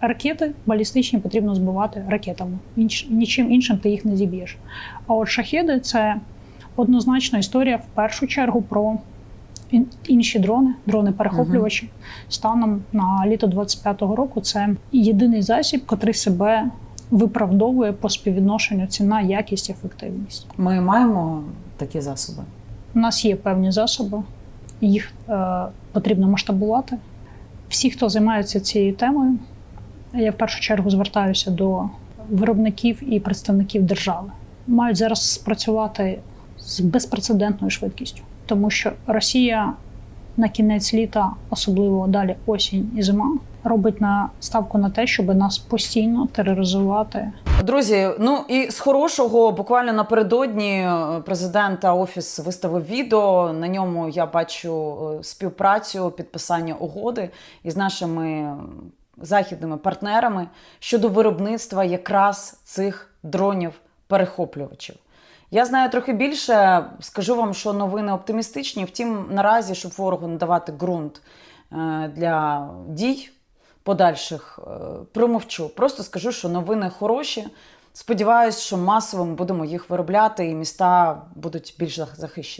Ракети балістичні потрібно збивати ракетами. Інч, нічим іншим ти їх не зіб'єш. А от шахеди це однозначно історія в першу чергу про інші дрони, дрони-перехоплювачі. Станом на літо 25-го року це єдиний засіб, котрий себе виправдовує по співвідношенню ціна, якість, ефективність. Ми маємо такі засоби. У нас є певні засоби, їх е, потрібно масштабувати. Всі, хто займається цією темою, я в першу чергу звертаюся до виробників і представників держави, мають зараз спрацювати з безпрецедентною швидкістю, тому що Росія на кінець літа, особливо далі осінь і зима, робить на ставку на те, щоб нас постійно тероризувати. Друзі, ну і з хорошого, буквально напередодні е, президента офіс виставив відео. На ньому я бачу е, співпрацю, підписання угоди. Із нашими західними партнерами щодо виробництва якраз цих дронів-перехоплювачів. Я знаю трохи більше. Скажу вам, що новини оптимістичні. Втім, наразі, щоб ворогу не давати ґрунт е, для дій подальших, е, промовчу. Просто скажу, що новини хороші. Сподіваюсь, що масово ми будемо їх виробляти, і міста будуть більш захищені.